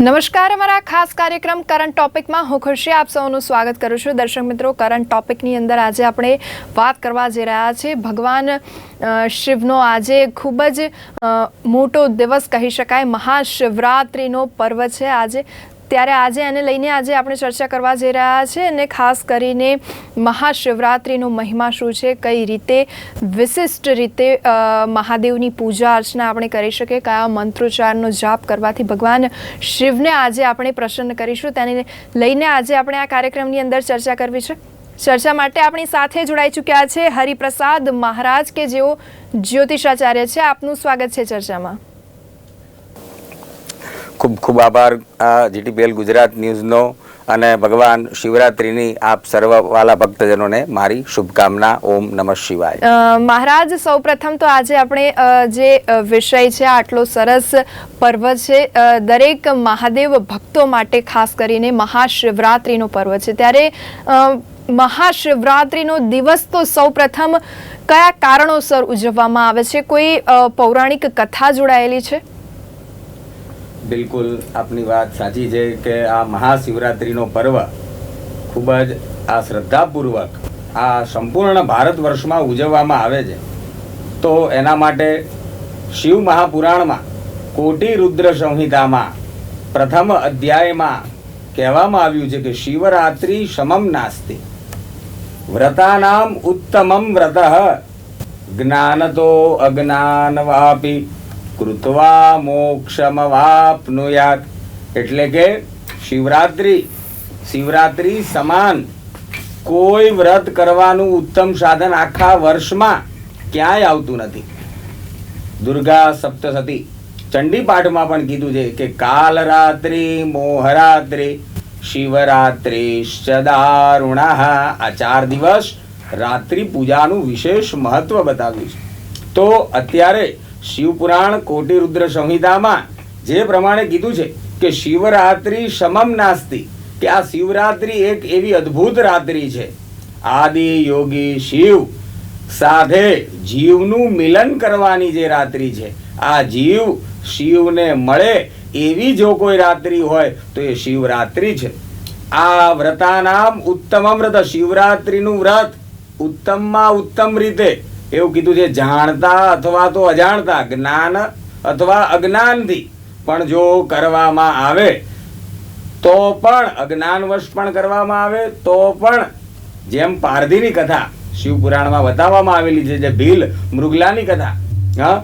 નમસ્કાર, અમારા ખાસ કાર્યક્રમ કરંટ ટોપિકમાં હું ખુશી આપ સૌનું સ્વાગત કરું છું. દર્શક મિત્રો, કરંટ ટોપિકની અંદર આજે આપણે વાત કરવા જઈ રહ્યા છીએ. ભગવાન શિવનો આજે ખૂબ જ મોટો દિવસ કહી શકાય. મહાશિવરાત્રિનો પર્વ છે આજે. ત્યારે આજે એને લઈને આજે આપણે ચર્ચા કરવા જઈ રહ્યા છે અને ખાસ કરીને મહાશિવરાત્રિનો મહિમા શું છે, કઈ રીતે વિશિષ્ટ રીતે મહાદેવની પૂજા અર્ચના આપણે કરી શકીએ, કયા મંત્રોચ્ચારનો જાપ કરવાથી ભગવાન શિવને આજે આપણે પ્રસન્ન કરીશું. તેને લઈને આજે આપણે આ કાર્યક્રમની અંદર ચર્ચા કરવી છે. ચર્ચા માટે આપણી સાથે જોડાઈ ચૂક્યા છે હરિપ્રસાદ મહારાજ કે જેઓ જ્યોતિષાચાર્ય છે. આપનું સ્વાગત છે ચર્ચામાં. ખૂબ ખૂબ આભાર આ જીટીપીએલ ગુજરાત ન્યૂઝનો અને ભગવાન શિવરાત્રિની આપ સર્વવાલા ભક્તજનોને મારી શુભકામના, ઓમ નમઃ શિવાય. મહારાજ, સૌપ્રથમ તો આજે આપણે જે વિષય છે, આટલો સરસ પર્વ છે દરેક મહાદેવ ભક્તો માટે ખાસ કરીને મહાશિવરાત્રિનો પર્વ છે. ત્યારે મહાશિવરાત્રિનો દિવસ તો સૌપ્રથમ કયા કારણોસર ઉજવવામાં આવે છે? કોઈ પૌરાણિક કથા જોડાયેલી છે? બિલકુલ આપની વાત સાચી છે કે આ મહાશિવરાત્રિનો પર્વ ખૂબ જ આ શ્રદ્ધાપૂર્વક આ સંપૂર્ણ ભારત વર્ષમાં ઉજવવામાં આવે છે. તો એના માટે શિવ મહાપુરાણમાં કોટી રુદ્ર સંહિતામાં પ્રથમ અધ્યાયમાં કહેવામાં આવ્યું છે કે શિવરાત્રિ સમમ નાસ્તિ. વ્રતાનામ ઉત્તમમ વ્રત. જ્ઞાન તો અજ્ઞાન અજ્ઞાનવાપી. કૃત્વા મોક્ષમવાપનુયાત એટલે કે શિવરાત્રિ શિવરાત્રિ સમાન કોઈ વ્રત કરવાનું ઉત્તમ સાધન આખા વર્ષમાં ક્યાંય આવતું નથી. દુર્ગા સપ્તસતી ચંડી પાઠમાં પણ કીધું છે કે કાલ રાત્રિ મોહરાત્રિ શિવરાત્રિ દારુણા. આ ચાર દિવસ રાત્રિ પૂજાનું વિશેષ મહત્વ બતાવ્યું છે. તો અત્યારે શિવપુરાણ કોટિરુદ્ર સંહિતામાં જે પ્રમાણે કીધું છે કે શિવરાત્રિ સમમ નાસ્તિ, કે આ શિવરાત્રિ એક એવી અદ્ભુત રાત્રિ છે. આદિ યોગી શિવ સાથે જીવનું મિલન કરવાની જે રાત્રિ છે, આ જીવ શિવને મળે એવી જો કોઈ રાત્રિ હોય તો એ શિવરાત્રિ છે. આ વ્રતાનામ ઉત્તમ વ્રત શિવરાત્રિનું વ્રત ઉત્તમમાં ઉત્તમ રીતે એવું કીધું છે, જાણતા અથવા તો અજાણતા, જ્ઞાન અથવા અજ્ઞાનથી. પણ જો કરવામાં આવે, તો પણ અજ્ઞાનવશ પણ કરવામાં આવે, તો પણ જેમ પારધીની કથા શિવપુરાણમાં બતાવવામાં આવેલી છે, જે ભીલ મૃગલાની કથા, હા,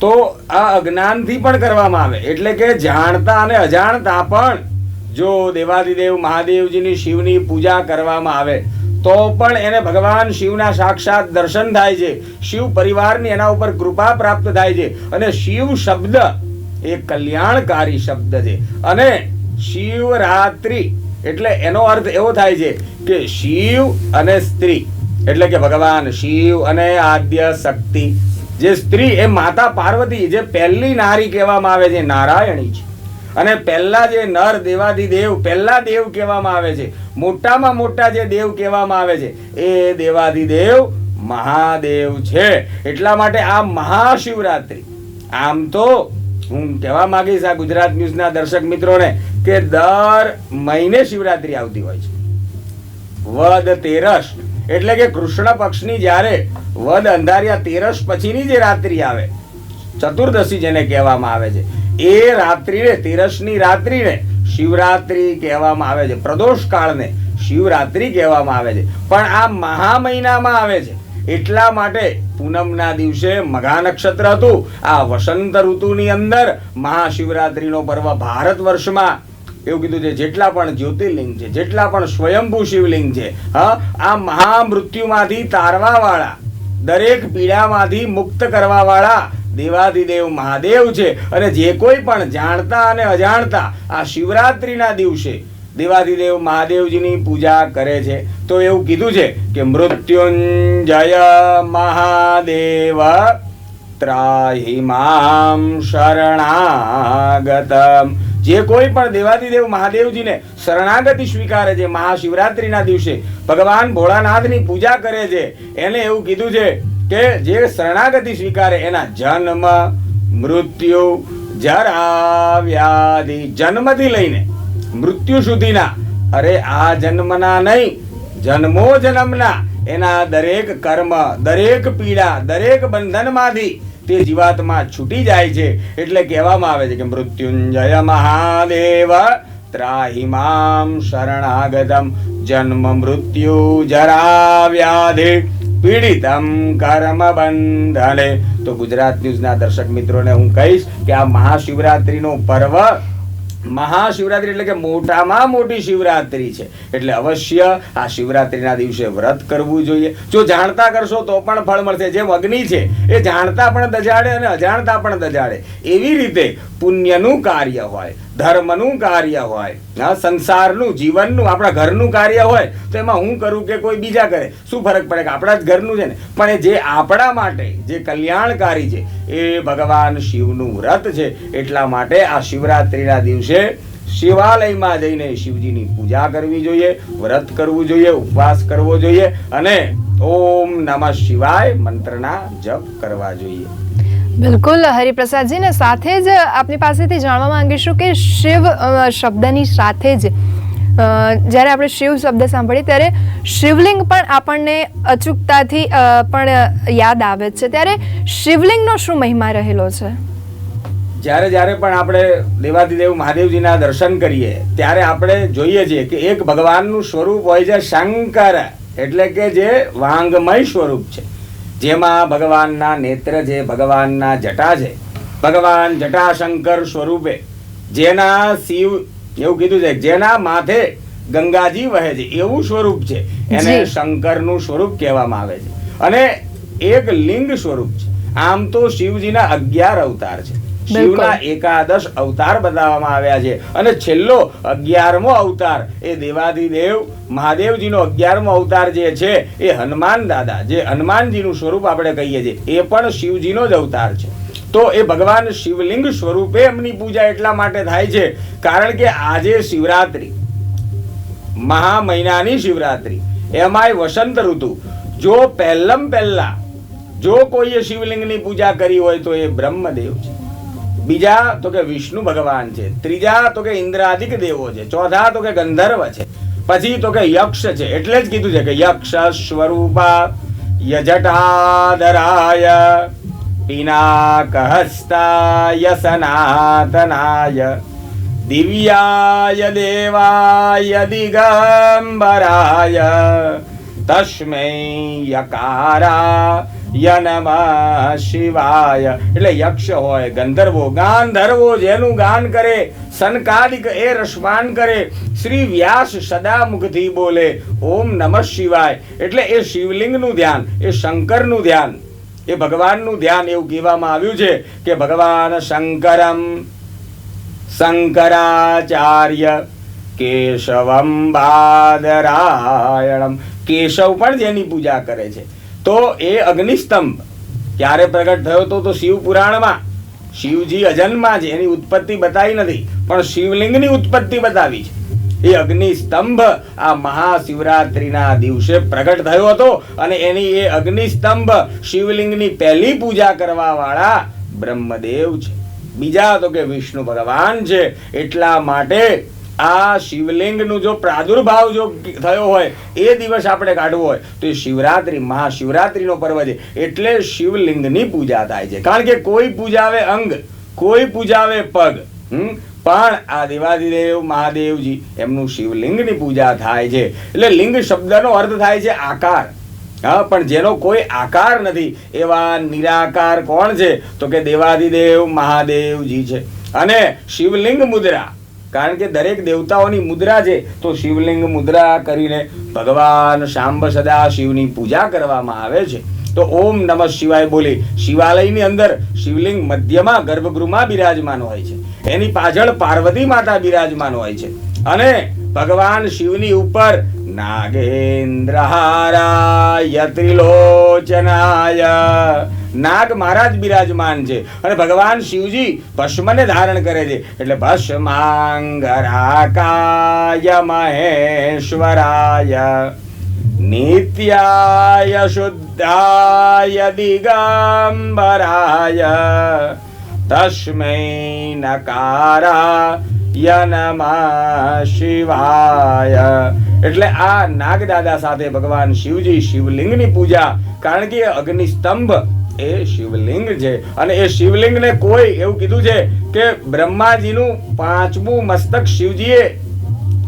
તો આ અજ્ઞાનથી પણ કરવામાં આવે. એટલે કે જાણતા અને અજાણતા પણ જો દેવાદિદેવ મહાદેવજીની શિવની પૂજા કરવામાં આવે તો પણ એને ભગવાન શિવના સાક્ષાત દર્શન થાય છે. શિવ પરિવારની એના ઉપર કૃપા પ્રાપ્ત થાય છે. અને શિવ શબ્દ એ કલ્યાણકારી શબ્દ છે. અને શિવરાત્રિ એટલે એનો અર્થ એવો થાય છે કે શિવ અને સ્ત્રી, એટલે કે ભગવાન શિવ અને આદ્ય શક્તિ. જે સ્ત્રી એ માતા પાર્વતી, જે પહેલી નારી કહેવામાં આવે છે, નારાયણી છે. અને પહેલા જે નર દેવાધિદેવ પહેલા દેવ કહેવામાં આવે છે. મોટામાં મોટા જે દેવ કહેવામાં આવે છે, એ દેવાધિદેવ મહાદેવ છે. એટલા માટે આ મહાશિવરાત્રિ. આમ તો હું કહેવા માંગીશ આ ગુજરાત ન્યૂઝના દર્શક મિત્રોને કે દર મહિને શિવરાત્રિ આવતી હોય છે. વદ તેરસ. એટલે કે કૃષ્ણ પક્ષની જ્યારે વદ અંધારિયા તેરસ પછીની જે રાત્રિ આવે, ચતુર્દશી જેને કહેવામાં આવે છે એ રાત્રિને તેરસની રાત્રિને શિવરાત્રિ કહેવામાં આવે છે. પ્રદોષ કાળને શિવરાત્રિ કહેવામાં આવે છે. પણ આ મહા મહિનામાં આવે છે. એટલા માટે પૂનમના દિવસે મઘા નક્ષત્ર હતું. આ વસંત ઋતુની અંદર મહાશિવરાત્રિનો પર્વ ભારત વર્ષમાં એવું કીધું છે, જેટલા પણ જ્યોતિર્લિંગ છે, જેટલા પણ સ્વયંભૂ શિવલિંગ છે, હા, આ મહામૃત્યુમાંથી તારવાવાળા, દરેક પીડામાંથી મુક્ત કરવા વાળા દેવાધિદેવ મહાદેવ છે. અને જે કોઈ પણ જાણતા અને અજાણતા આ શિવરાત્રિના દિવસે દેવાધિદેવ મહાદેવજીની પૂજા કરે છે. તો એવું કીધું છે કે મૃત્યુંજય મહાદેવ ત્રાહિ મામ શરણાગતમ. જે કોઈ પણ દેવાદિદેવ મહાદેવજીને શરણાગતિ સ્વીકારે છે, મહાશિવરાત્રિના દિવસે, ભગવાન ભોળાનાથની પૂજા કરે છે. એને એવું કીધું છે કે જે શરણાગતિ સ્વીકારે એના જન્મ મૃત્યુ જરા વ્યાધિ જન્મથી લઈને મૃત્યુ સુધીના, અરે આ જન્મના નહીં, જન્મો જન્મના, એના દરેક કર્મ, દરેક પીડા, દરેક બંધનમાંથી તે જીવાત્મા છૂટી જાય છે. એટલે કહેવામાં આવે છે કે મૃત્યુંજય મહાદેવ ત્રાહિમામ શરણાગતમ. જન્મ મૃત્યુ જરા વ્યાધિ પીડિતમ કર્મ બંધને તો ગુજરાત ન્યૂઝના દર્શક મિત્રોને હું કહીશ કે આ મહાશિવરાત્રિનો પર્વ મહાશિવરાત્રી એટલે કે મોટામાં મોટી શિવરાત્રિ છે. એટલે અવશ્ય આ શિવરાત્રિના દિવસે વ્રત કરવું જોઈએ. જો જાણતા કરશો તો પણ ફળ મળશે. જેમ અગ્નિ છે, એ જાણતા પણ દજાડે અને અજાણતા પણ દજાડે. એવી રીતે પુણ્યનું કાર્ય હોય. ધર્મનું કાર્ય હોય, હા, સંસારનું, જીવનનું, આપણા ઘરનું કાર્ય હોય, તો એમાં હું કરું કે કોઈ બીજા કરે? શું ફરક પડે? કે આપણા જ ઘરનું છે ને? પણ જે આપણા માટે, જે કલ્યાણકારી છે, એ ભગવાન શિવનું વ્રત છે, એટલા માટે આ શિવરાત્રિના દિવસે શિવાલયમાં જઈને શિવજીની પૂજા કરવી જોઈએ, વ્રત કરવું જોઈએ, ઉપવાસ કરવો જોઈએ અને ઓમ નમઃ શિવાય મંત્રના જપ કરવા જોઈએ. બિલકુલ, હરિપ્રસાદજીને સાથે જ આપની પાસેથી જાણવા માંગીશું કે શિવ શબ્દની સાથે જ જ્યારે આપણે શિવ શબ્દ સાંભળીએ ત્યારે શિવલિંગ પણ આપણને અચૂકતાથી પણ યાદ આવે છે. ત્યારે શિવલિંગનો શું મહિમા રહેલો છે? જ્યારે જ્યારે પણ આપણે દેવાદિદેવ મહાદેવજીના દર્શન કરીએ, ત્યારે આપણે જોઈએ છીએ કે એક ભગવાનનું સ્વરૂપ હોય છે શંકર, એટલે કે જે વાંગમય સ્વરૂપ છે. જેમાં ભગવાનના નેત્ર છે ભગવાનના જટા છે. ભગવાન જટાશંકર સ્વરૂપે જેના શિવ એવું કીધું છે જેના માથે ગંગાજી વહે છે એવું સ્વરૂપ છે. એને શંકરનું સ્વરૂપ કહેવામાં આવે છે. અને એક લિંગ સ્વરૂપ છે. આમ તો શિવજીના અગિયાર અવતાર છે. શિવના એકાદશ અવતાર બતાવવામાં આવ્યા છે. અને છેલ્લો અગિયારમો અવતાર, એ દેવાધિદેવ મહાદેવજીનો અગિયારમો અવતાર જે છે, એ હનુમાન દાદા, જે હનુમાનજીનું સ્વરૂપ આપણે કહીએ છીએ. એ પણ શિવજીનો જ અવતાર છે. તો એ ભગવાન શિવલિંગ સ્વરૂપે એમની પૂજા એટલા માટે થાય છે, કારણ કે આજે શિવરાત્રી મહા મહિનાની શિવરાત્રી. એમાંય વસંત ઋતુ. જો પહેલમ પહેલા, જો કોઈએ શિવલિંગની પૂજા કરી હોય તો એ બ્રહ્મદેવ છે. બીજા તો કે વિષ્ણુ ભગવાન છે, ત્રીજા તો કે ઇન્દ્રાદિક દેવો છે, ચોથા તો કે ગંધર્વ છે, પછી તો કે યક્ષ છે, એટલે જ કીધું છે કે યક્ષ સ્વરૂપા યજટાદરાય પિનાકહસ્તાય સનાતનાય, દિવ્યાય દેવાય દિગંબરાય તસ્મૈ યકારા નમઃ શિવાય એટલે યક્ષ હોય, ગંધર્વો, ગાંધર્વો જેનું ગાન કરે સનકાદિક એ રસપાન કરે, શ્રી વ્યાસ સદા મુખથી બોલે, ઓમ નમઃ શિવાય. એટલે એ શિવલિંગનું ધ્યાન, એ શંકરનું ધ્યાન, એ ભગવાનનું ધ્યાન એવું કહેવામાં આવ્યું છે કે ભગવાન શંકરમ શંકરાચાર્ય કેશવમ બાદરાયણમ. કેશવ પણ જેની પૂજા કરે છે. તો એ અગ્નિસ્તંભ ક્યારે પ્રગટ થયો તો તો શિવ પુરાણમાં. શિવજી અજન્મા છે, એની ઉત્પત્તિ બતાવી નથી, પણ શિવલિંગની ઉત્પત્તિ બતાવી છે. એ અગ્નિસ્તંભ આ મહાશિવરાત્રિના દિવસે પ્રગટ થયો હતો અને એની એ અગ્નિસ્તંભ શિવલિંગની પહેલી પૂજા કરવા વાળા બ્રહ્મદેવ છે. બીજા તો કે વિષ્ણુ ભગવાન છે, એટલા માટે આ શિવલિંગનું જો પ્રાદુર્ભાવ જો થયો હોય, એ દિવસ આપણે કાઢવો હોય, તો એ શિવરાત્રિ, મહાશિવરાત્રિનો પર્વ છે. એટલે શિવલિંગની પૂજા થાય છે. કારણ કે કોઈ પૂજાવે અંગ, કોઈ પૂજાવે પગ, હમ? પણ આ દેવાદિદેવ મહાદેવજી, એમનું શિવલિંગની પૂજા થાય છે. એટલે લિંગ શબ્દનો અર્થ થાય છે આકાર. હા, પણ જેનો કોઈ આકાર નથી, એવા નિરાકાર કોણ છે? તો કે દેવાદિદેવ, મહાદેવજી છે. અને શિવલિંગ મુદ્રા. કારણ કે દરેક દેવતાઓની મુદ્રા છે, તો શિવલિંગ મુદ્રા કરીને ભગવાન શાંબ સદા શિવની પૂજા કરવામાં આવે છે. તો ઓમ નમઃ શિવાય બોલી, શિવાલયની અંદર શિવલિંગ મધ્યમાં ગર્ભગૃહમાં બિરાજમાન હોય છે. એની પાછળ પાર્વતી માતા બિરાજમાન હોય છે. અને ભગવાન શિવની ઉપર નાગેન્દ્રહારાય ત્રિલોચનાય નાગ મહારાજ બિરાજમાન છે. અને ભગવાન શિવજી ભસ્મને ધારણ કરે છે. એટલે ભસ્માંગરાકાય મહેશ્વરાય, નિત્યાય શુદ્ધાય દિગંબરાય, તસ્મૈ નકારા યનમા શિવાય. એટલે આ નાગદાદા સાથે ભગવાન શિવજી શિવલિંગની પૂજા, કારણ કે અગ્નિસ્તંભ એ શિવલિંગ છે. અને એ શિવલિંગને કોઈ એવું કીધું છે કે બ્રહ્માજીનું પાંચમું મસ્તક શિવજીએ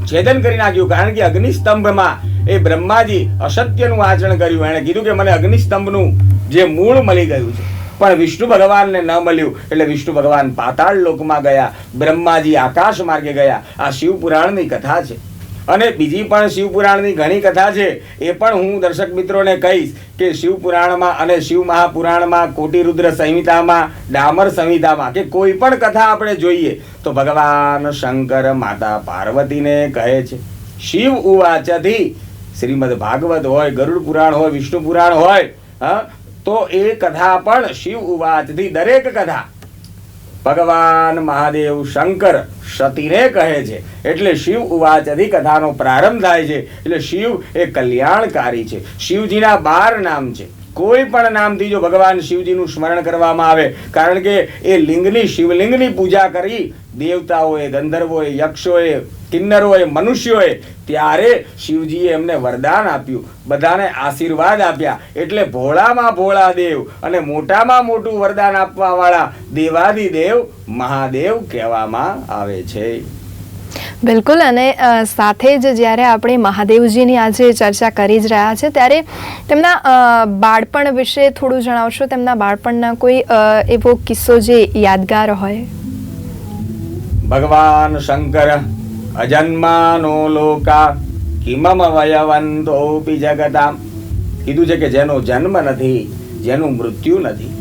છેદન કરી નાખ્યું. કારણ કે અગ્નિસ્તંભમાં એ બ્રહ્માજી અસત્યનું આચરણ કર્યું. એણે કીધું કે મને અગ્નિસ્તંભનું જે મૂળ મળી ગયું છે. પણ વિષ્ણુ ભગવાનને ન મળ્યું. એટલે વિષ્ણુ ભગવાન પાતાળ લોકમાં ગયા. બ્રહ્માજી આકાશ માર્ગે ગયા. આ શિવ પુરાણની કથા છે. અને બીજી પણ શિવપુરાણની ઘણી કથા છે. એ પણ હું દર્શક મિત્રોને કહીશ કે શિવપુરાણમાં અને શિવ મહાપુરાણમાં કોટિરુદ્ર સંહિતામાં, ડામર સંહિતામાં કે કોઈ પણ કથા આપણે જોઈએ તો ભગવાન શંકર માતા પાર્વતીને કહે છે, શિવ ઉવાચથી શ્રીમદ ભાગવત હોય, ગરુડ પુરાણ હોય, વિષ્ણુ પુરાણ હોય, હા, તો એ કથા પણ શિવ ઉવાચથી દરેક કથા ભગવાન મહાદેવ શંકર સતીને કહે છે. એટલે શિવ ઉવાચથી કથાનો પ્રારંભ થાય છે. એટલે શિવ એ કલ્યાણકારી છે. શિવજીના બાર નામ છે. કોઈ પણ નામથી જો ભગવાન શિવજીનું સ્મરણ કરવામાં આવે, કારણ કે એ લિંગની શિવલિંગની પૂજા કરી, દેવતાઓએ, ગંધર્વોએ, યક્ષોએ, કિન્નરોએ, મનુષ્યોએ, ત્યારે શિવજીએ એમને વરદાન આપ્યું. બધાને આશીર્વાદ આપ્યા. એટલે ભોળામાં ભોળા દેવ અને મોટામાં મોટું વરદાન આપવાવાળા દેવાદિદેવ મહાદેવ કહેવામાં આવે છે. બિલકુલ, અને સાથે જ જ્યારે આપણે મહાદેવજીની આજે ચર્ચા કરી જ રહ્યા છે, ત્યારે તેમના બાળપણ વિશે થોડું જણાવશો? તેમના બાળપણના કોઈ એવો કિસ્સો જે યાદગાર હોય? ભગવાન શંકર, અજન્માનો લોકા, કિમમ વયવંતોપી જગતા કીધું છે કે જેનો જન્મ નથી, જેનું મૃત્યુ નથી.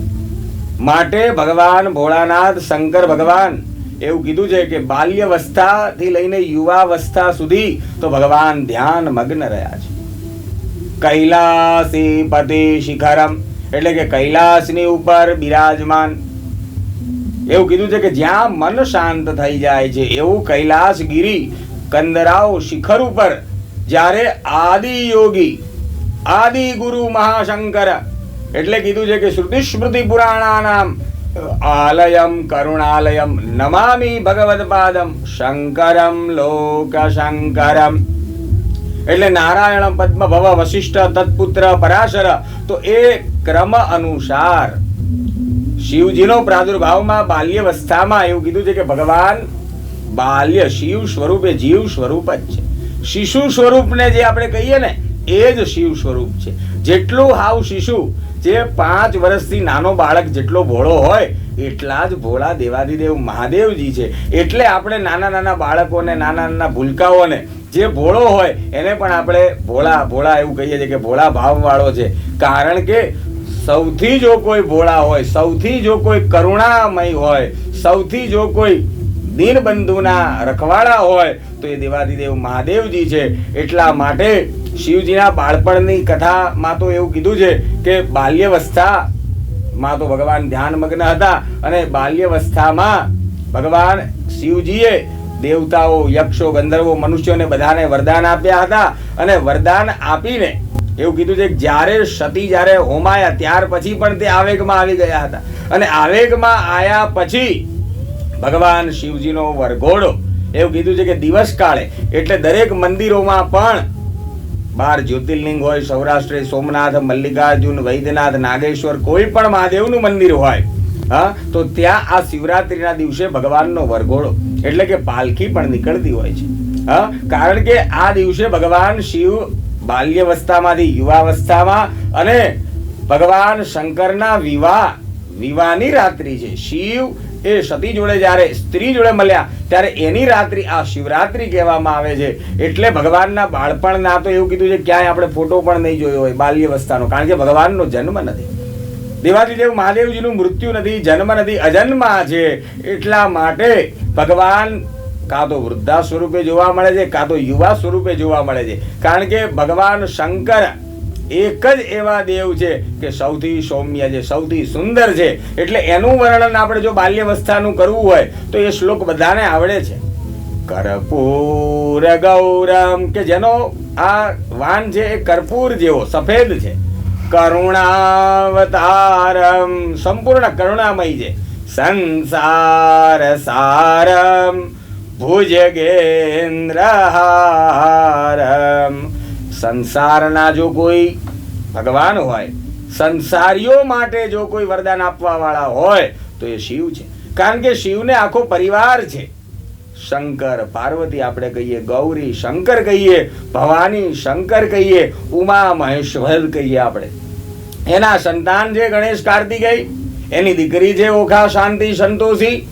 માટે ભગવાન ભોળાનાથ, શંકર ભગવાન એવું કીધું છે કે બાલ્યવસ્થાથી લઈને યુવાવસ્થા સુધી તો ભગવાન ધ્યાન મગ્ન રહ્યા છે. કૈલાસી પતિ શિખરમ, એટલે કે કૈલાસની ઉપર બિરાજમાન. એવું કીધું છે કે જ્યાં મન શાંત થઈ જાય છે, એવું કૈલાસગીરી કંદરાવ શિખર ઉપર, જ્યારે આદિ યોગી આદિ ગુરુ મહાશંકર, એટલે કીધું છે કે શ્રુતિ સ્મૃતિ પુરાણાનામ આલયમ કરુણાલયમ નમામિ ભગવદ પાદમ શંકરમ લોક શંકરમ એટલે નારાયણ પદ્મ ભવ વશિષ્ઠ તત્પુત્ર પરાશર, તો એ ક્રમ અનુસાર શિવજીનો પ્રાદુર્ભાવમાં બાલ્યવસ્થામાં એવું કીધું છે કે ભગવાન બાલ્ય શિવ સ્વરૂપે જીવ સ્વરૂપ જ છે. શિશુ સ્વરૂપને જે આપણે કહીએ ને, એ જ શિવ સ્વરૂપ છે. જેટલું હાવ શિશુ જે પાંચ વર્ષથી નાનો બાળક જેટલો ભોળો હોય, એટલા જ ભોળા દેવાદિદેવ મહાદેવજી છે. એટલે આપણે નાના નાના બાળકોને, નાના નાના ભૂલકાઓને, જે ભોળો હોય, એને પણ આપણે ભોળા ભોળા એવું કહીએ છીએ કે ભોળા ભાવવાળો છે. કારણ કે સૌથી જો કોઈ ભોળા હોય, સૌથી જો કોઈ કરુણામય હોય, સૌથી જો કોઈ દીનબંધુના રખવાડા હોય, તો એ દેવાદિદેવ મહાદેવજી છે. એટલા માટે શિવજીના બાળપણની કથામાં તો એવું કીધું છે કે બાલ્યવસ્થામાં તો ભગવાન ધ્યાનમગ્ન હતા અને બાલ્યવસ્થામાં ભગવાન શિવજીએ દેવતાઓ, યક્ષો, ગંધર્વો, મનુષ્યોને બધાને વરદાન આપ્યા હતા અને વરદાન આપીને એવું કીધું છે કે જ્યારે સતી, જ્યારે હોમાયા, ત્યાર પછી પણ તે આવેગમાં આવી ગયા હતા. અને આવેગમાં આયા પછી ભગવાન શિવજીનો વરઘોડો. એવું કીધું છે કે દિવસ કાળે એટલે દરેક મંદિરોમાં પણ બાર જ્યોતિર્લિંગ હોય, સૌરાષ્ટ્રે સોમનાથ, મલ્લિકાર્જુન, વૈદ્યનાથ, નાગેશ્વર, કોઈ પણ મહાદેવનું મંદિર હોય, હા, તો ત્યાં આ શિવરાત્રિના દિવસે ભગવાનનો વરઘોડો, એટલે કે પાલખી પણ નીકળતી હોય છે, હા, કારણ કે આ દિવસે ભગવાન શિવ બાલ્યવસ્થામાંથી, યુવાવસ્થામાં અને ભગવાન શંકરના વિવાહ, વિવાહની રાત્રિ છે. શિવ એ સતી જોડે જ્યારે સ્ત્રી જોડે મળ્યા, ત્યારે એની રાત્રિ આ શિવરાત્રિ કહેવામાં આવે છે. એટલે ભગવાનના બાળપણના તો એવું કીધું છે, ક્યાંય આપણે ફોટો પણ નહીં જોયો હોય બાલ્યવસ્થાનો કારણ કે ભગવાનનો જન્મ નથી. દેવાદિદેવ મહાદેવજીનું મૃત્યુ નથી, જન્મ નથી, અજન્મા છે. એટલા માટે ભગવાન કાં તો વૃદ્ધા સ્વરૂપે જોવા મળે છે, કાં તો યુવા સ્વરૂપે જોવા મળે છે. કારણ કે ભગવાન શંકર એક જ એવા દેવ છે કે સૌથી સૌમ્ય છે, સૌથી સુંદર છે. એટલે એનું વર્ણન આપણે જો બાલ્યવસ્થાનું કરવું હોય, તો એ શ્લોક બધાને આવડે છે. કર્પૂર ગૌરમ કે જેનો આ વાન છે એ કર્પૂર જેવો, સફેદ છે. કરુણાવતારમ સંપૂર્ણ કરુણામય છે. સંસાર સારમ ભુજગેન્દ્રહારમ સંસારના જો કોઈ ભગવાન હોય, સંસારીઓ માટે જો કોઈ વરદાન આપવા વાળા હોય, તો એ શિવ છે. કારણ કે શિવને આખો પરિવાર છે. શંકર, પાર્વતી આપણે કહીએ, ગૌરી, શંકર કહીએ, ભવાની શંકર કહીએ, ઉમા મહેશ્વર કહીએ આપણે. એના સંતાન છે ગણેશ કાર્તિકેય, એની દીકરી છે ઓખા શાંતિ સંતોષી.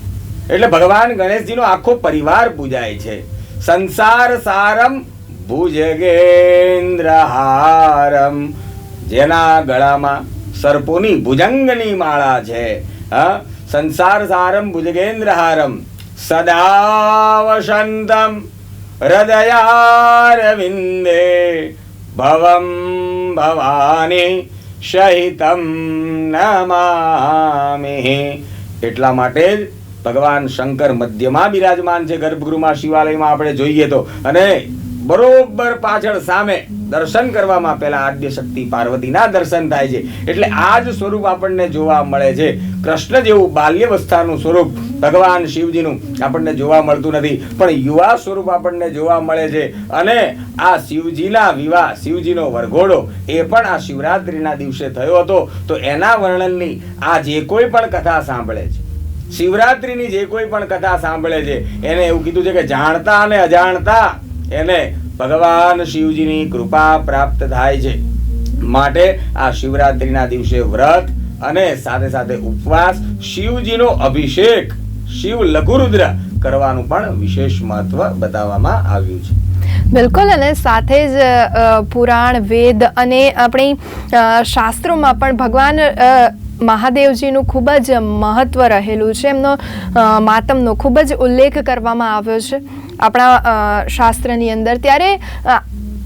એટલે ભગવાન ગણેશજીનો આખો પરિવાર પૂજાય છે. સંસાર સારમ ભુજગેન્દ્રહારમ. જેના ગળામાં સર્પોની ભુજંગની માળા છે, હા? સંસાર સારમ ભુજગેન્દ્રહારમ. સદા વસંતમ હૃદયારવિંદે ભવમ ભવાની સહિતમ નમામિ. એટલા માટે જ ભગવાન શંકર મધ્યમાં બિરાજમાન છે ગર્ભગૃહમાં શિવાલયમાં આપણે જોઈએ તો. અને બરોબર પાછળ સામે દર્શન કરવામાં પહેલા આદ્ય શક્તિ પાર્વતીના દર્શન થાય છે. એટલે આ જ સ્વરૂપ આપણને જોવા મળે છે. કૃષ્ણ જેવું બાલ્યવસ્થાનું સ્વરૂપ ભગવાન શિવજીનું આપણને જોવા મળતું નથી. પણ યુવા સ્વરૂપ આપણને જોવા મળે છે. અને આ શિવજીના વિવાહ, શિવજીનો વરઘોડો એ પણ આ શિવરાત્રિના દિવસે થયો હતો. તો એના વર્ણનની આ જે કોઈ પણ કથા સાંભળે છે, શિવરાત્રિની જે કોઈ પણ કથા સાંભળે છે, એને એવું કીધું છે કે જાણતા અને અજાણતા એને ભગવાન શિવજીની કૃપા પ્રાપ્ત થાય છે. માટે આ શિવરાત્રિના દિવસે વ્રત અને સાથે સાથે ઉપવાસ, શિવજીનો અભિષેક, શિવ લઘુરુદ્ર કરવાનું પણ વિશેષ મહત્વ બતાવવામાં આવ્યું છે. બિલકુલ, અને સાથે જ પુરાણ, વેદ અને આપણી શાસ્ત્રોમાં પણ ભગવાન મહાદેવજીનું ખૂબ જ મહત્વ રહેલું છે. એમનો માતમનો ખૂબ જ ઉલ્લેખ કરવામાં આવ્યો છે. આપણા શાસ્ત્રની અંદર ત્યારે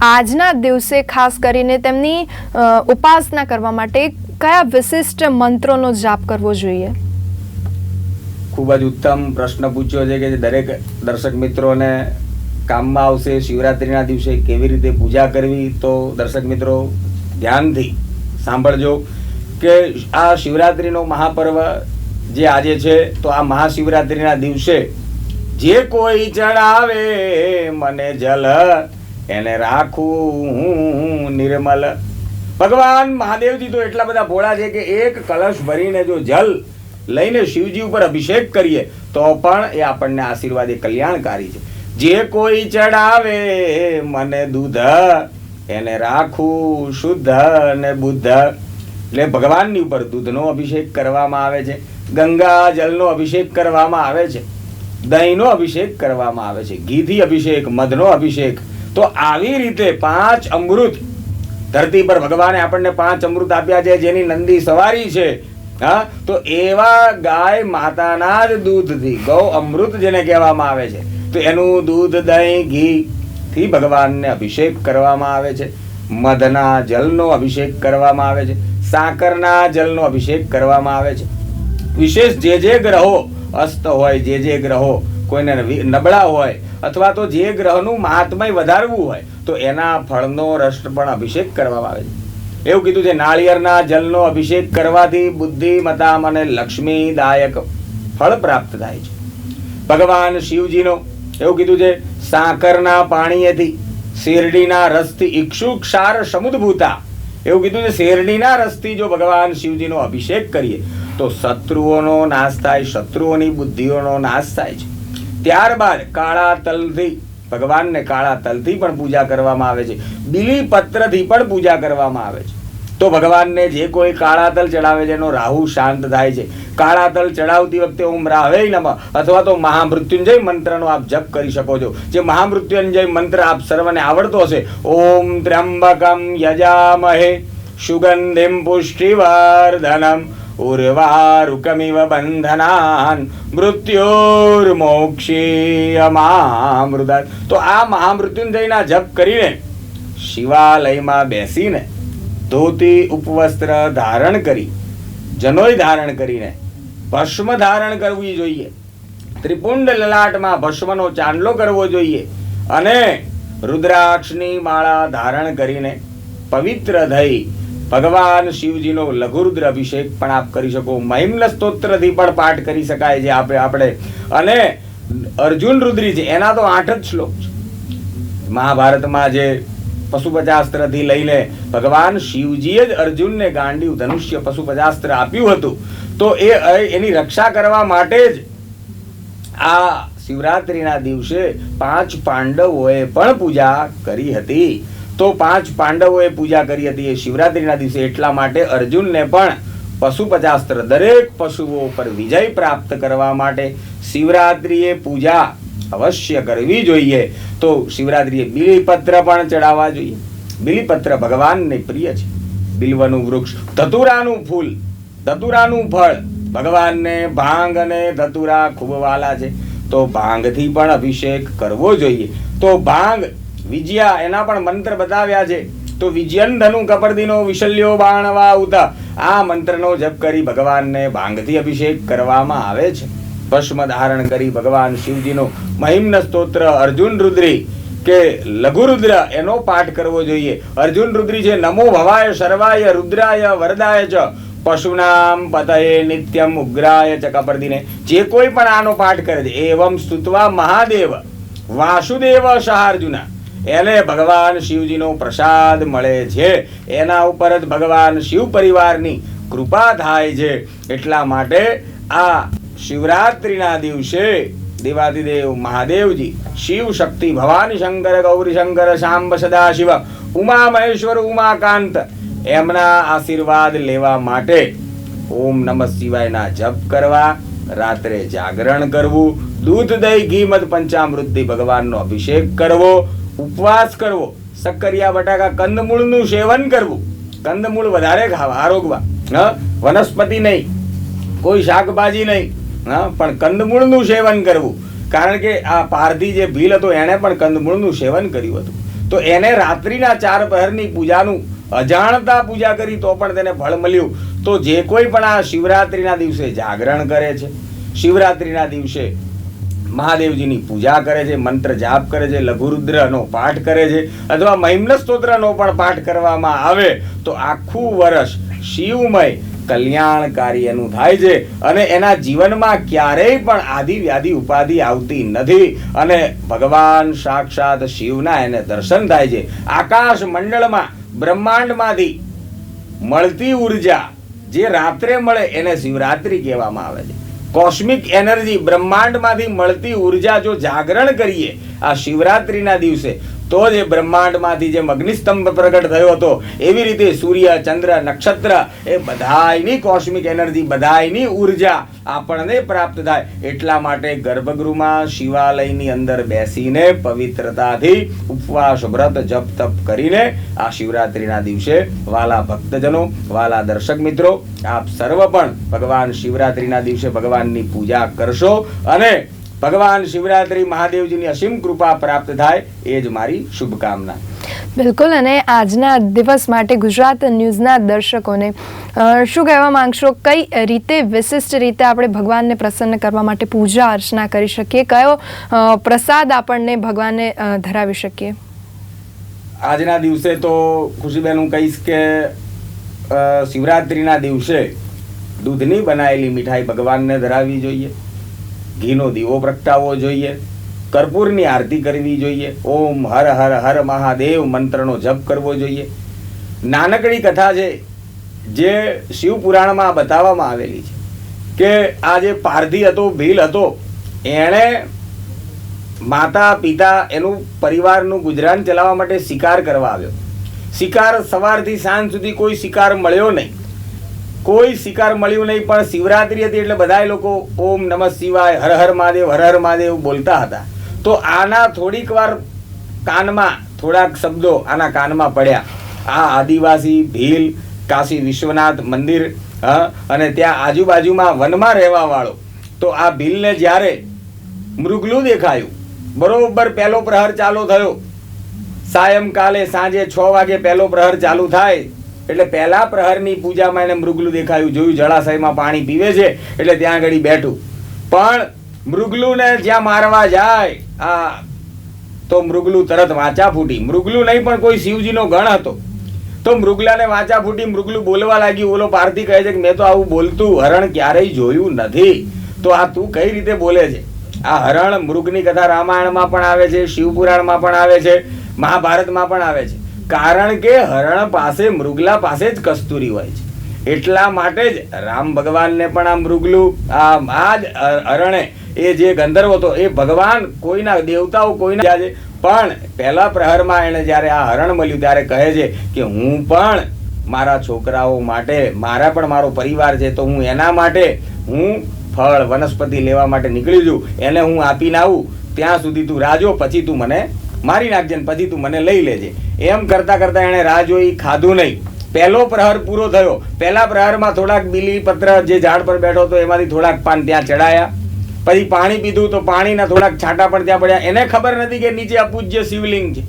આજના દિવસે ખાસ કરીને તેમની ઉપાસના કરવા માટે કયા વિશિષ્ટ મંત્રોનો જાપ કરવો જોઈએ? ખૂબ જ ઉત્તમ પ્રશ્ન પૂછ્યો છે કે દરેક દર્શક મિત્રોને કામમાં આવશે, શિવરાત્રિના દિવસે કેવી રીતે પૂજા કરવી, તો દર્શક મિત્રો ધ્યાનથી સાંભળજો. કે આ શિવરાત્રિનો મહાપર્વ જે આજે છે, તો આ મહાશિવરાત્રિના દિવસે જે કોઈ ચડાવે મને જલ એને રાખું હું નિર્મલ. ભગવાન મહાદેવજી તો એટલા બધા ભોળા છે કે એક કલશ ભરીને જો જલ લઈને શિવજી ઉપર અભિષેક કરીએ, તો પણ એ આપણને આશીર્વાદ એ કલ્યાણકારી છે. જે કોઈ ચડાવે મને દૂધ, એને રાખું શુદ્ધ અને બુદ્ધ. એટલે ભગવાનની ઉપર દૂધનો અભિષેક કરવામાં આવે છે, ગંગા જલનો અભિષેક કરવામાં આવે છે, દહીંનો અભિષેક કરવામાં આવે છે, ઘીથી અભિષેક, મધનો અભિષેક. તો આવી રીતે પાંચ અમૃત, ધરતી પર ભગવાને આપણને પાંચ અમૃત આપ્યા છે, જેની નંદી સવારી છે, હા? તો એવા ગાય માતાના જ દૂધથી, ગૌ અમૃત જેને કહેવામાં આવે છે, તો એનું દૂધ, દહીં ઘી થી ભગવાનને અભિષેક કરવામાં આવે છે, મધના જલનો અભિષેક કરવામાં આવે છે. સાકરના જલનો અભિષેક કરવામાં આવે છે. વિશેષ જે જે ગ્રહો અસ્ત હોય, જે જે ગ્રહો કોઈને નબળા હોય અથવા તો જે ગ્રહનું મહાત્મય વધારવું હોય, તો એના ફળનો રસ પણ અભિષેક કરવામાં આવે છે. એવું કીધું છે, નાળિયેરના જલનો અભિષેક કરવાથી બુદ્ધિમતામ અને લક્ષ્મીદાયક ફળ પ્રાપ્ત થાય છે. ભગવાન શિવજીનો, એવું કીધું છે, સાકરના પાણીએથી શેરડીના રસથી ક્ષાર સમુદ્ભૂતા એવું કીધું છે, શેરડીના રસથી જો ભગવાન શિવજીનો અભિષેક કરીએ, તો શત્રુઓનો નાશ થાય, શત્રુઓની બુદ્ધિઓનો નાશ થાય છે. ત્યારબાદ કાળા તલથી, ભગવાનને કાળા તલથી પણ પૂજા કરવામાં આવે છે. બીલી પત્રથી પણ પૂજા કરવામાં આવે છે. તો ભગવાનને જે કોઈ કાળા તલ ચડાવે છે, એનો રાહુ શાંત થાય છે. કાળા તલ ચડાવતી વખતે ઓમ રાવે નમઃ, અથવા તો મહામૃત્યુંજય મંત્રનો આપ જપ કરી શકો છો. જે મહામૃત્યુંજય મંત્ર આપ સર્વને આવડતો હશે, ઓમ ત્ર્યંબકમ યજામહે, સુગંધિમ પુષ્ટિવર્ધનમ, ઉર્વારુકમિવ બંધનાન મૃત્યોર્મોક્ષીયમામૃત તો આ મહામૃત્યુંજયના જપ કરીને શિવાલયમાં બેસીને ધોતી ઉપવસ્ત્ર ધારણ કરી જનોય ધારણ કરીને ભસ્મ ધારણ કરવી જોઈએ. ત્રિપુંડ લલાટમાં ભસ્મનો ચાંદલો કરવો જોઈએ અને રુદ્રાક્ષની માળા ધારણ કરીને પવિત્ર થઈ ભગવાન શિવજીનો લઘુરુદ્ર અભિષેક પણ આપ કરી શકો. મહિમ્ન સ્તોત્રથી પણ પાઠ કરી શકાય છે આપણે આપણે. અને અર્જુન રુદ્રી છે, એના તો આઠ જ શ્લોક છે. મહાભારતમાં જે પશુપજાસ્ત્રથી લઈને ભગવાન શિવજીએ જ અર્જુનને ગાંડીવ ધનુષ્ય પશુપજાસ્ત્ર આપ્યું હતું. તો એ, એની રક્ષા કરવા માટે જ આ શિવરાત્રિના દિવસે પાંચ પાંડવોએ પણ પૂજા કરી હતી. તો પાંચ પાંડવોએ પૂજા કરી હતી એ શિવરાત્રિના દિવસે એટલા માટે અર્જુનને પણ પશુપજાસ્ત્ર દરેક પશુઓ પર વિજય પ્રાપ્ત કરવા માટે શિવરાત્રિએ પૂજા અવશ્ય કરવી જોઈએ. તો શિવરાત્રિએ બિલીપત્ર પણ ચડાવવા જોઈએ. બિલીપત્ર ભગવાનને પ્રિય છે. બિલ્વનું વૃક્ષ, ધતુરાનું ફૂલ, ધતુરાનું ફળ, ભગવાનને ભાંગ અને ધતુરા ખૂબ વાલા છે. તો ભાંગથી પણ અભિષેક કરવો જોઈએ. તો ભાંગ, વિજયા એના પણ મંત્ર બતાવ્યા છે. તો વિજયન ધનુ કપરદીનો વિશલ્યો બાણવા ઉતા. આ મંત્રનો જપ કરી ભગવાનને ભાંગથી અભિષેક કરવામાં આવે છે. ભસ્મ ધારણ કરી ભગવાન શિવજીનો મહિમ્ન સ્તોત્ર. અર્જુન રુદ્રી કે લઘુરુદ્ર એનો પાઠ કરવો જોઈએ. અર્જુન રુદ્રી છે, નમો ભવાય, શર્વાય, રુદ્રાય, વરદાય ચ. પશુનામ પતયે નિત્યમ ઉગ્રાય ચ જે કોઈ પણ આનો પાઠ કરે છે, એવમ સ્તુત્વા મહાદેવ. વાસુદેવ સહાર્જુના. એને ભગવાન શિવજીનો પ્રસાદ મળે છે. એના ઉપર જ ભગવાન શિવ પરિવારની કૃપા થાય છે. એટલા માટે આ શિવરાત્રિના દિવસે દેવાદિદેવ મહાદેવજી શિવ શક્તિ ભવાની શંકર ગૌરી શંકર સદા સદાશિવ, ઉમા મહેશ્વર ઉમાકાંત એમના આશીર્વાદ લેવા માટે ઓમ નમઃ શિવાયના જપ કરવા, રાત્રે જાગરણ કરવું, દૂધ, દહીં, ઘી, મધ, પંચામૃતથી ભગવાનનો અભિષેક કરવો, ઉપવાસ કરવો, સક્કરિયા, બટાકા, કંદમૂળનું સેવન કરવું. કંદમૂળ વધારે ખાવા, આરોગવા. વનસ્પતિ નહીં. કોઈ શાકભાજી નહીં. હા, પણ કંદમૂળનું સેવન કરવું. કારણ કે આ પારધી જે ભીલ હતો એણે પણ કંદમૂળનું સેવન કર્યું હતું. તો એને રાત્રિના ચાર પહેરની પૂજાનું અજાણતા પૂજા કરી તો પણ તેને ફળ મળ્યું. તો જે કોઈ પણ આ શિવરાત્રિના દિવસે જાગરણ કરે છે, શિવરાત્રિના દિવસે મહાદેવજીની પૂજા કરે છે, મંત્ર જાપ કરે છે, લઘુરુદ્રનો પાઠ કરે છે, અથવા મહિમ્ન સ્તોત્રનો પણ પાઠ કરવામાં આવે, તો આખું વર્ષ શિવમય કલ્યાણકારી એનું થાય છે. અને એના જીવનમાં ક્યારેય પણ આદિ વ્યાધિ ઉપાધિ આવતી નથી. અને ભગવાન સાક્ષાત શિવના એને દર્શન થાય છે. આકાશ મંડળમાં, બ્રહ્માંડમાંથી મળતી ઊર્જા જે રાત્રે મળે એને શિવરાત્રિ કહેવામાં આવે છે. કોસ્મિક એનર્જી બ્રહ્માંડમાંથી મળતી ઊર્જા જો જાગરણ કરીએ, આ શિવરાત્રિના દિવસે તો જ બ્રહ્માંડમાંથી જે અગ્નિસ્તંભ પ્રગટ થયો હતો, એવી રીતે સૂર્ય, ચંદ્ર, નક્ષત્ર, એ બધાયની કોસ્મિક એનર્જી બધાયની ઊર્જા આપણને પ્રાપ્ત થાય. એટલા માટે ગર્ભગૃહમાં શિવાલયની અંદર બેસીને પવિત્રતાથી ઉપવાસ, વ્રત, જપ, તપ કરીને આ શિવરાત્રિના દિવસે વાલા ભક્તજનો, વાલા દર્શક મિત્રો, આપ સર્વ પણ ભગવાન શિવરાત્રિના દિવસે ભગવાનની પૂજા કરશો અને ભગવાન શિવરાત્રી મહાદેવજીની અસીમ કૃપા પ્રાપ્ત થાય એ જ મારી શુભકામના. બિલકુલ અને આજના દિવસ માટે ગુજરાત ન્યૂઝના દર્શકોને શું કહેવા માંગશો? કઈ રીતે વિશિષ્ટ રીતે આપણે ભગવાનને પ્રસન્ન કરવા માટે પૂજા અર્ચના કરી શકીએ? કયો પ્રસાદ આપણને ભગવાનને ધરાવી શકીએ? આજના દિવસે તો ખુશીબેન હું કહીશ કે શિવરાત્રિના દિવસે દૂધની બનાવેલી મીઠાઈ ભગવાનને ધરાવવી જોઈએ. ઘીનો દીવો પ્રગટાવવો જોઈએ, કર્પૂરની આરતી કરવી જોઈએ, ઓમ હર હર હર મહાદેવ મંત્રનો જપ કરવો જોઈએ. નાનકડી કથા છે, જે શિવ પુરાણમાં બતાવવામાં આવેલી છે કે આ જે પારધી હતો, ભીલ હતો, એણે માતા, પિતા એનું પરિવારનું ગુજરાન ચલાવવા માટે શિકાર કરવા આવ્યો. શિકાર સવારથી સાંજ સુધી કોઈ શિકાર મળ્યો નહીં. કોઈ શિકાર મળ્યું નહીં, પણ શિવરાત્રી હતી એટલે બધા લોકો ઓમ નમઃ શિવાય, હર હર મહાદેવ, હર હર મહાદેવ બોલતા હતા. તો આના થોડીક વાર કાનમાં, થોડાક શબ્દો આના કાનમાં પડ્યા. આ આદિવાસી, ભીલ, કાશી વિશ્વનાથ મંદિર અને ત્યાં આજુબાજુમાં વનમાં રહેવા વાળો તો આ ભીલને જ્યારે મૃગલું દેખાયું, બરોબર પહેલો પ્રહર ચાલુ થયો. સાયંકાલે સાંજે છ વાગે પહેલો પ્રહર ચાલુ થાય. એટલે પહેલા પ્રહરની પૂજામાં એને મૃગલું દેખાયું, જોયું જળાશયમાં પાણી પીવે છે, એટલે ત્યાં આગળ બેઠું. પણ મૃગલુને જ્યાં મારવા જાય, આ તો મૃગલું તરત વાંચા ફૂટી. મૃગલું નહીં પણ કોઈ શિવજીનો ગણ હતો. તો મૃગલાને વાંચા ફૂટી મૃગલું બોલવા લાગ્યું. ઓલો પારથી કહે છે કે મેં તો આવું બોલતું હરણ ક્યારેય જોયું નથી. તો આ તું કઈ રીતે બોલે છે? આ હરણ મૃગની કથા રામાયણમાં પણ આવે છે, શિવપુરાણમાં પણ આવે છે, મહાભારતમાં પણ આવે છે. કારણ કે હરણ પાસે, મૃગલા પાસે જ કસ્તુરી હોય છે. એટલા માટે જ રામ ભગવાનને પણ આ મૃગલું, આ જ હરણે એ જે ગંધર્વ હતો, એ ભગવાન કોઈના દેવતાઓ કોઈના થયા પણ પહેલા પ્રહરમાં એણે જ્યારે આ હરણ મળ્યું, ત્યારે કહે છે કે હું પણ મારા છોકરાઓ માટે, મારા પણ મારો પરિવાર છે, તો હું એના માટે, હું ફળ વનસ્પતિ લેવા માટે નીકળી છું એને હું આપીને આવું. ત્યાં સુધી તું રાજો પછી તું મને મારી નાખજે ને પછી તું મને લઈ લેજે. એમ કરતા કરતા એણે રાહ જોઈ, ખાધું નહીં. પહેલો પ્રહર પૂરો થયો. પહેલા પ્રહરમાં થોડાક બીલી પત્ર જે ઝાડ પર બેઠો હતો, એમાંથી થોડાક પાન ત્યાં ચડાયા. પછી પાણી પીધું તો પાણીના થોડાક છાંટા પણ ત્યાં પડ્યા. એને ખબર નથી કે નીચે અપૂજ્ય શિવલિંગ છે.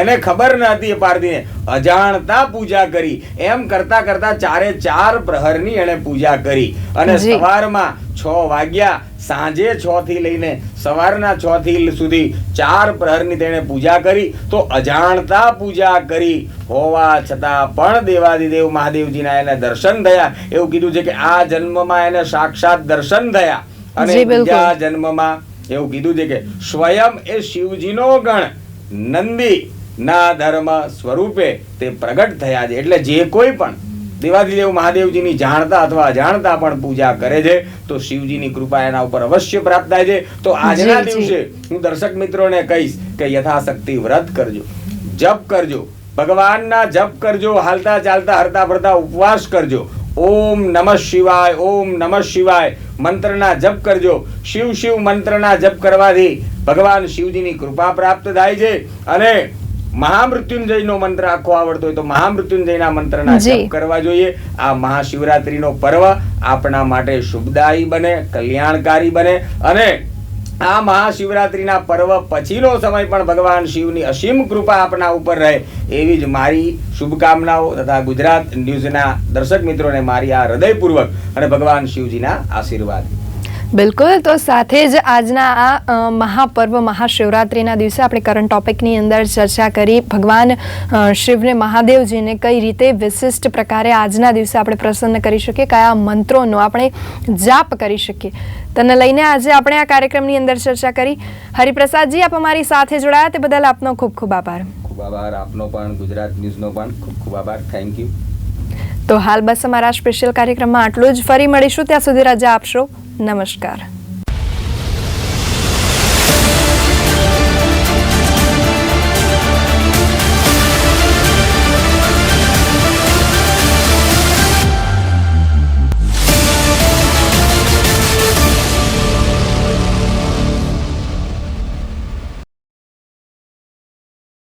એને ખબર ન હતી એ પારધીને અજાણતા પૂજા કરી. એમ કરતા કરતા ચારે ચાર પ્રહરની એને પૂજા કરી. અને સવારમાં છ વાગ્યા સાંજે છ થી લઈને સવારના છ થી સુધી ચાર પ્રહરની તેણે પૂજા કરી. તો અજાણતા પૂજા કરી. હોવા છતાં પણ દેવાદિદેવ મહાદેવજીના એને દર્શન થયા. એવું કીધું છે કે આ જન્મમાં એને સાક્ષાત દર્શન થયા. અને બીજા જન્મમાં એવું કીધું છે કે સ્વયં એ શિવજીનો ગણ. નંદી ના ધર્મ સ્વરૂપે તે પ્રગટ થયા છે. એટલે જે કોઈ પણ દેવાદિદેવ મહાદેવજીની જાણતા અથવા અજાણતા પણ પૂજા કરે છે તો શિવજીની કૃપા એના ઉપર અવશ્ય પ્રાપ્ત થાય છે. તો આજના. દિવસે હું દર્શક મિત્રોને કહીશ કે યથાશક્તિ વ્રત કરજો જપ કરજો ભગવાનના જપ કરજો હાલતા ચાલતા હરતા ફરતા ઉપવાસ કરજો ઓમ નમઃ શિવાય ઓમ નમઃ શિવાય. મંત્રના જપ કરજો. શિવ શિવ મંત્રના જપ કરવાથી ભગવાન શિવજીની કૃપા પ્રાપ્ત થાય છે અને મહામૃત્યુંજયનો મંત્ર આખો આવડતો હોય તો મહામૃત્યુંજયના મંત્રના. જપ કરવા જોઈએ. આ મહાશિવરાત્રીનો પર્વ આપણા માટે શુભદાયી બને કલ્યાણકારી બને અને આ મહાશિવરાત્રિના પર્વ પછીનો સમય પણ ભગવાન શિવની અસીમ કૃપા આપના ઉપર રહે એવી જ મારી શુભકામનાઓ તથા ગુજરાત ન્યૂઝના દર્શક મિત્રોને મારી આ હૃદયપૂર્વક અને ભગવાન શિવજીના આશીર્વાદ. બિલકુલ. તો સાથે જ આજના આ મહાપર્વ, મહાશિવરાત્રિના દિવસે આપણે કરંટ ટોપિકની અંદર ચર્ચા કરી. ભગવાન શિવને, મહાદેવજીને કઈ રીતે વિશિષ્ટ પ્રકારે આજના દિવસે આપણે પ્રસન્ન કરી શકીએ, કયા મંત્રોનો આપણે જાપ કરી શકીએ. તેને લઈને આજે આપણે આ કાર્યક્રમની અંદર ચર્ચા કરી. હરિપ્રસાદજી, આપ અમારી સાથે જોડાયા. તે બદલ આપનો ખૂબ ખૂબ આભાર. ખૂબ આભાર. આપનો પણ, ગુજરાત ન્યૂઝનો પણ ખૂબ ખૂબ આભાર. થેન્ક યુ તો હાલ બસ અમારા સ્પેશિયલ કાર્યક્રમમાં આટલું જ. ફરી મળીશું. ત્યાં સુધી રજા આપશો. નમસ્કાર.